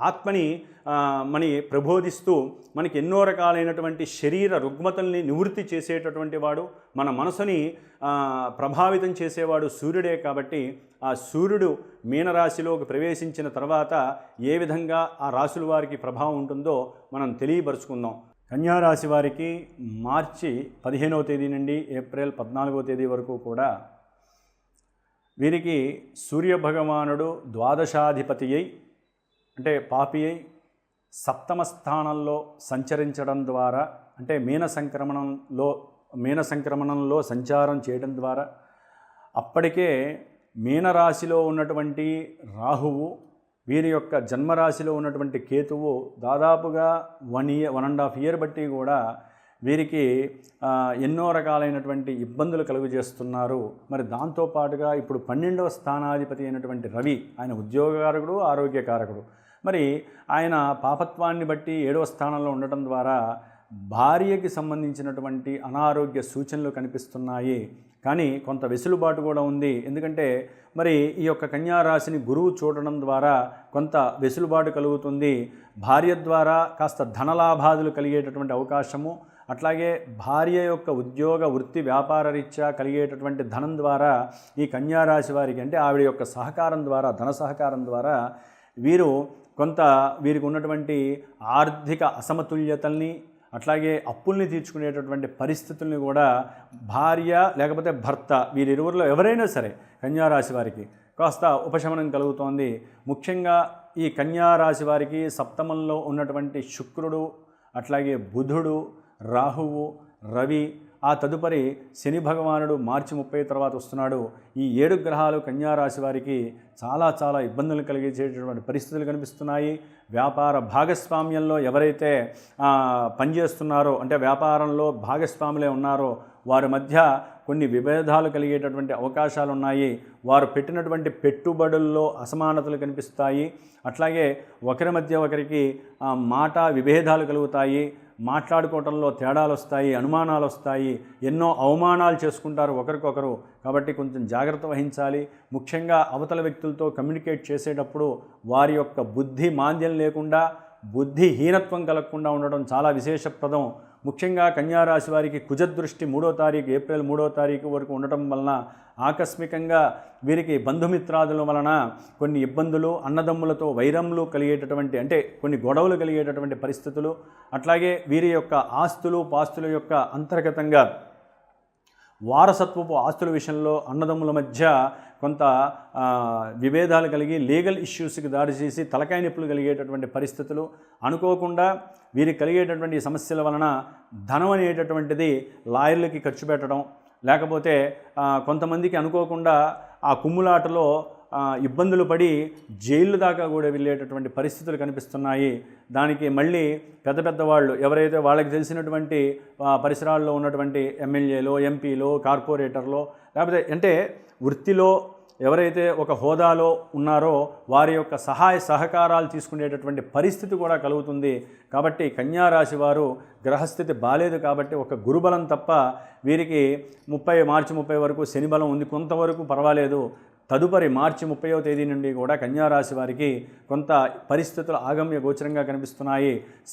ఆత్మని మని ప్రబోధిస్తూ మనకి ఎన్నో రకాలైనటువంటి శరీర రుగ్మతల్ని నివృత్తి చేసేటటువంటి వాడు మన మనసుని ప్రభావితం చేసేవాడు సూర్యుడే కాబట్టి ఆ సూర్యుడు మీనరాశిలోకి ప్రవేశించిన తర్వాత ఏ విధంగా ఆ రాశుల వారికి ప్రభావం ఉంటుందో మనం తెలియపరుచుకుందాం. కన్యారాశి వారికి మార్చి పదిహేనవ తేదీ నుండి ఏప్రిల్ పద్నాలుగవ తేదీ వరకు కూడా వీరికి సూర్యభగవానుడు ద్వాదశాధిపతి అయి అంటే పాపి అయి సప్తమ స్థానంలో సంచరించడం ద్వారా అంటే మీన సంక్రమణంలో మీన సంక్రమణంలో సంచారం చేయడం ద్వారా అప్పటికే మీనరాశిలో ఉన్నటువంటి రాహువు వీరి యొక్క జన్మరాశిలో ఉన్నటువంటి కేతువు దాదాపుగా one year one and half year బట్టి కూడా వీరికి ఎన్నో రకాలైనటువంటి ఇబ్బందులు కలుగు చేస్తున్నారు మరి దాంతోపాటుగా ఇప్పుడు పన్నెండవ స్థానాధిపతి అయినటువంటి రవి ఆయన ఉద్యోగకారకుడు ఆరోగ్యకారకుడు. మరి ఆయన పాపత్వాన్ని బట్టి ఏడవ స్థానంలో ఉండటం ద్వారా భార్యకి సంబంధించినటువంటి అనారోగ్య సూచనలు కనిపిస్తున్నాయి. కానీ కొంత వెసులుబాటు కూడా ఉంది. ఎందుకంటే మరి ఈ యొక్క కన్యారాశిని గురువు చూడడం ద్వారా కొంత వెసులుబాటు కలుగుతుంది. భార్య ద్వారా కాస్త ధనలాభాదులు కలిగేటటువంటి అవకాశము అట్లాగే భార్య యొక్క ఉద్యోగ వృత్తి వ్యాపార రీత్యా కలిగేటటువంటి ధనం ద్వారా ఈ కన్యారాశి వారికి అంటే ఆవిడ యొక్క సహకారం ద్వారా ధన సహకారం ద్వారా వీరు కొంత వీరికి ఉన్నటువంటి ఆర్థిక అసమతుల్యతల్ని అట్లాగే అప్పుల్ని తీర్చుకునేటటువంటి పరిస్థితుల్ని కూడా భార్య లేకపోతే భర్త వీరిరువురిలో ఎవరైనా సరే కన్యారాశి వారికి కాస్త ఉపశమనం కలుగుతోంది. ముఖ్యంగా ఈ కన్యారాశి వారికి సప్తమంలో ఉన్నటువంటి శుక్రుడు అట్లాగే బుధుడు రాహువు రవి ఆ తదుపరి శని భగవానుడు మార్చి ముప్పై తర్వాత వస్తున్నాడు. ఈ ఏడు గ్రహాలు కన్యారాశి వారికి చాలా చాలా ఇబ్బందులు కలిగించేటటువంటి పరిస్థితులు కనిపిస్తున్నాయి. వ్యాపార భాగస్వామ్యంలో ఎవరైతే పనిచేస్తున్నారో అంటే వ్యాపారంలో భాగస్వాములే ఉన్నారో వారి మధ్య కొన్ని విభేదాలు కలిగేటటువంటి అవకాశాలు ఉన్నాయి. వారు పెట్టినటువంటి పెట్టుబడుల్లో అసమానతలు కనిపిస్తాయి. అట్లాగే ఒకరి మధ్య ఒకరికి మాట విభేదాలు కలుగుతాయి. మాట్లాడుకోవటంలో తేడాలు వస్తాయి అనుమానాలు వస్తాయి ఎన్నో అవమానాలు చేసుకుంటారు ఒకరికొకరు. కాబట్టి కొంచెం జాగ్రత్త వహించాలి. ముఖ్యంగా అవతల వ్యక్తులతో కమ్యూనికేట్ చేసేటప్పుడు వారి యొక్క బుద్ధి మాంద్యం లేకుండా బుద్ధిహీనత్వం కలగకుండా ఉండడం చాలా విశేషప్రదం. ముఖ్యంగా కన్యారాశి వారికి కుజదృష్టి మూడో తారీఖు ఏప్రిల్ మూడో తారీఖు వరకు ఉండటం వలన ఆకస్మికంగా వీరికి బంధుమిత్రాదుల వలన కొన్ని ఇబ్బందులు అన్నదమ్ములతో వైరములు కలిగేటటువంటి అంటే కొన్ని గొడవలు కలిగేటటువంటి పరిస్థితులు అట్లాగే వీరి యొక్క ఆస్తులు పాస్తుల యొక్క అంతర్గతంగా వారసత్వపు ఆస్తుల విషయంలో అన్నదమ్ముల మధ్య కొంత విభేదాలు కలిగి లీగల్ ఇష్యూస్కి దారితీసి తలకాయ నొప్పులు కలిగేటటువంటి పరిస్థితులు అనుకోకుండా వీరికి కలిగేటటువంటి సమస్యల వలన ధనం అనేటటువంటిది లాయర్లకి ఖర్చు పెట్టడం లేకపోతే కొంతమందికి అనుకోకుండా ఆ కుమ్ములాటలో ఇబ్బందులు పడి జైలు దాకా కూడా వెళ్ళేటటువంటి పరిస్థితులు కనిపిస్తున్నాయి. దానికి మళ్ళీ పెద్ద పెద్ద వాళ్ళు ఎవరైతే వాళ్ళకి తెలిసినటువంటి పరిసరాల్లో ఉన్నటువంటి ఎమ్మెల్యేలో ఎంపీలో కార్పొరేటర్లో లేకపోతే అంటే వృత్తిలో ఎవరైతే ఒక హోదాలో ఉన్నారో వారి యొక్క సహాయ సహకారాలు తీసుకునేటటువంటి పరిస్థితి కూడా కలుగుతుంది. కాబట్టి కన్యారాశి వారు గ్రహస్థితి బాలేదు కాబట్టి ఒక గురుబలం తప్ప వీరికి ముప్పై మార్చి ముప్పై వరకు శని బలం ఉంది. కొంతవరకు పర్వాలేదు. తదుపరి మార్చి ముప్పైవ తేదీ నుండి కూడా కన్యారాశి వారికి కొంత పరిస్థితులు ఆగమ్య గోచరంగా కనిపిస్తున్నాయి.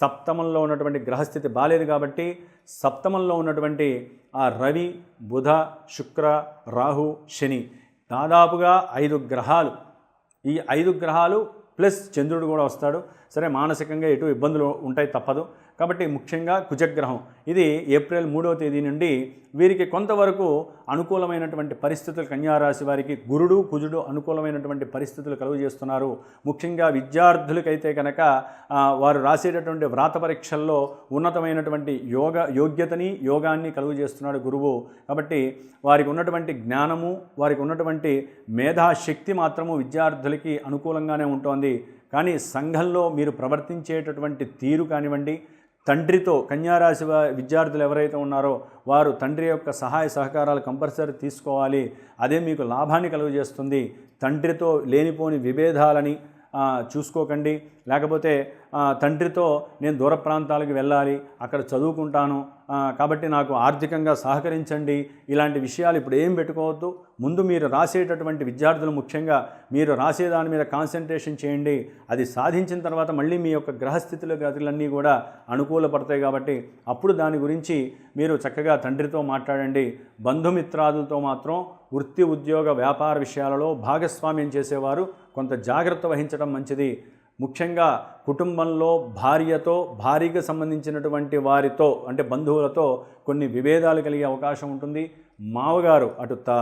సప్తమంలో ఉన్నటువంటి గ్రహస్థితి బాలేదు కాబట్టి సప్తమంలో ఉన్నటువంటి ఆ రవి బుధ శుక్ర రాహు శని దాదాపుగా ఐదు గ్రహాలు. ఈ ఐదు గ్రహాలు ప్లస్ చంద్రుడు కూడా వస్తాడు. సరే మానసికంగా ఎటు ఇబ్బందులు ఉంటాయి తప్పదు. కాబట్టి ముఖ్యంగా కుజగ్రహం. ఇది ఏప్రిల్ మూడవ తేదీ నుండి వీరికి కొంతవరకు అనుకూలమైనటువంటి పరిస్థితులు కన్యారాశి వారికి గురుడు కుజుడు అనుకూలమైనటువంటి పరిస్థితులు కలుగు చేస్తున్నారు. ముఖ్యంగా విద్యార్థులకైతే కనుక వారు రాసేటటువంటి వ్రాత పరీక్షల్లో ఉన్నతమైనటువంటి యోగ యోగ్యతని యోగాన్ని కలుగు చేస్తున్నాడు గురువు. కాబట్టి వారికి ఉన్నటువంటి జ్ఞానము వారికి ఉన్నటువంటి మేధాశక్తి మాత్రము విద్యార్థులకి అనుకూలంగానే ఉంటోంది. కానీ సంఘంలో మీరు ప్రవర్తించేటటువంటి తీరు కానివ్వండి తండ్రితో కన్యారాశి విద్యార్థులు ఎవరైతే ఉన్నారో వారు తండ్రి యొక్క సహాయ సహకారాలు కంపల్సరీ తీసుకోవాలి. అదే మీకు లాభాన్ని కలుగజేస్తుంది. తండ్రితో లేనిపోని విభేదాలని చూసుకోకండి. లేకపోతే తండ్రితో నేను దూర ప్రాంతాలకు వెళ్ళాలి అక్కడ చదువుకుంటాను కాబట్టి నాకు ఆర్థికంగా సహకరించండి. ఇలాంటి విషయాలు ఇప్పుడు ఏం పెట్టుకోవద్దు. ముందు మీరు రాసేటటువంటి విద్యార్థులు ముఖ్యంగా మీరు రాసే దాని మీద కాన్సన్ట్రేషన్ చేయండి. అది సాధించిన తర్వాత మళ్ళీ మీ యొక్క గ్రహస్థితిలో గతులన్నీ కూడా అనుకూలపడతాయి కాబట్టి అప్పుడు దాని గురించి మీరు చక్కగా తండ్రితో మాట్లాడండి. బంధుమిత్రాదులతో మాత్రం వృత్తి ఉద్యోగ వ్యాపార విషయాలలో భాగస్వామ్యం చేసేవారు. కొంత జాగ్రత్త వహించడం మంచిది. ముఖ్యంగా కుటుంబంలో భార్యతో భార్యకు సంబంధించినటువంటి వారితో అంటే బంధువులతో కొన్ని విభేదాలు కలిగే అవకాశం ఉంటుంది. మావగారు అటు తా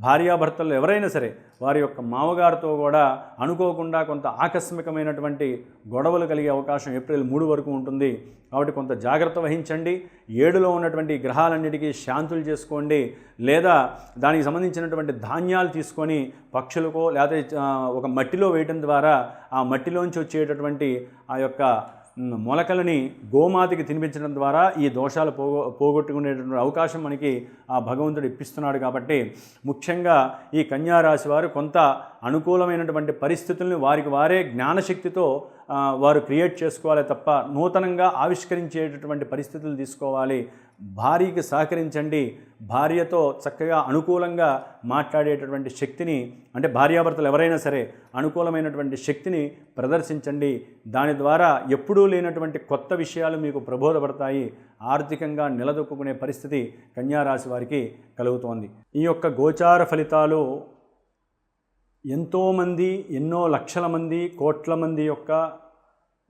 భార్యాభర్తలు ఎవరైనా సరే వారి యొక్క మామగారితో కూడా అనుకోకుండా కొంత ఆకస్మికమైనటువంటి గొడవలు కలిగే అవకాశం ఏప్రిల్ మూడు వరకు ఉంటుంది. కాబట్టి కొంత జాగ్రత్త వహించండి. ఏడులో ఉన్నటువంటి గ్రహాలన్నిటికీ శాంతులు చేసుకోండి. లేదా దానికి సంబంధించినటువంటి ధాన్యాలు తీసుకొని పక్షులకో లేకపోతే ఒక మట్టిలో వేయటం ద్వారా ఆ మట్టిలోంచి వచ్చేటటువంటి ఆ యొక్క మొలకలని గోమాతకి తినిపించడం ద్వారా ఈ దోషాలు పోగొ పోగొట్టుకునేటువంటి అవకాశం మనకి ఆ భగవంతుడు ఇప్పిస్తున్నాడు కాబట్టి ముఖ్యంగా ఈ కన్యారాశి వారు కొంత అనుకూలమైనటువంటి పరిస్థితుల్ని వారికి వారే జ్ఞానశక్తితో వారు క్రియేట్ చేసుకోవాలి తప్ప నూతనంగా ఆవిష్కరించేటటువంటి పరిస్థితులు తీసుకోవాలి భార్యకి సహకరించండి. భార్యతో చక్కగా అనుకూలంగా మాట్లాడేటటువంటి శక్తిని అంటే భార్యాభర్తలు ఎవరైనా సరే అనుకూలమైనటువంటి శక్తిని ప్రదర్శించండి. దాని ద్వారా ఎప్పుడూ లేనటువంటి కొత్త విషయాలు మీకు ప్రబోధపడతాయి. ఆర్థికంగా నిలదొక్కునే పరిస్థితి కన్యారాశి వారికి కలుగుతోంది. ఈ యొక్క గోచార ఫలితాలు ఎంతోమంది ఎన్నో లక్షల మంది కోట్ల మంది యొక్క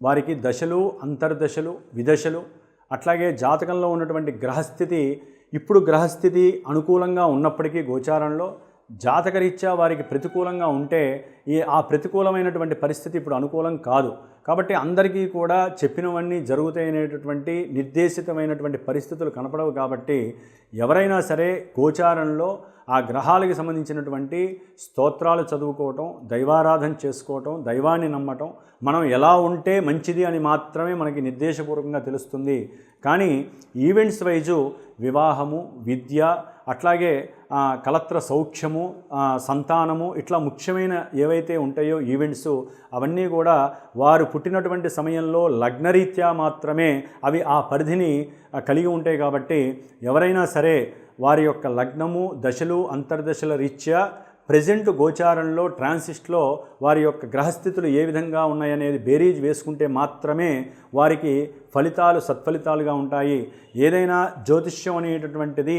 వారికి దశలు అంతర్దశలు విదశలు అట్లాగే జాతకంలో ఉన్నటువంటి గ్రహస్థితి ఇప్పుడు గ్రహస్థితి అనుకూలంగా ఉన్నప్పటికీ గోచారంలో జాతకరీత్యా వారికి ప్రతికూలంగా ఉంటే ఈ ఆ ప్రతికూలమైనటువంటి పరిస్థితి ఇప్పుడు అనుకూలం కాదు. కాబట్టి అందరికీ కూడా చెప్పినవన్నీ జరుగుతాయనేటటువంటి నిర్దేశితమైనటువంటి పరిస్థితులు కనపడవు కాబట్టి ఎవరైనా సరే గోచారంలో ఆ గ్రహాలకు సంబంధించినటువంటి స్తోత్రాలు చదువుకోవటం దైవారాధన చేసుకోవటం దైవాన్ని నమ్మటం మనం ఎలా ఉంటే మంచిది అని మాత్రమే మనకి నిర్దేశపూర్వకంగా తెలుస్తుంది. కానీ ఈవెంట్స్ వైజు వివాహము విద్య అట్లాగే కలత్ర సౌఖ్యము సంతానము ఇట్లా ముఖ్యమైన ఏవైతే ఉంటాయో ఈవెంట్స్ అవన్నీ కూడా వారు పుట్టినటువంటి సమయంలో లగ్నరీత్యా మాత్రమే అవి ఆ పరిధిని కలిగి ఉంటాయి కాబట్టి ఎవరైనా సరే వారి యొక్క లగ్నము దశలు అంతర్దశల రీత్యా ప్రజెంట్ గోచారంలో ట్రాన్సిస్ట్లో వారి యొక్క గ్రహస్థితులు ఏ విధంగా ఉన్నాయనేది బేరీజ్ వేసుకుంటే మాత్రమే వారికి ఫలితాలు సత్ఫలితాలుగా ఉంటాయి. ఏదైనా జ్యోతిష్యం అనేటటువంటిది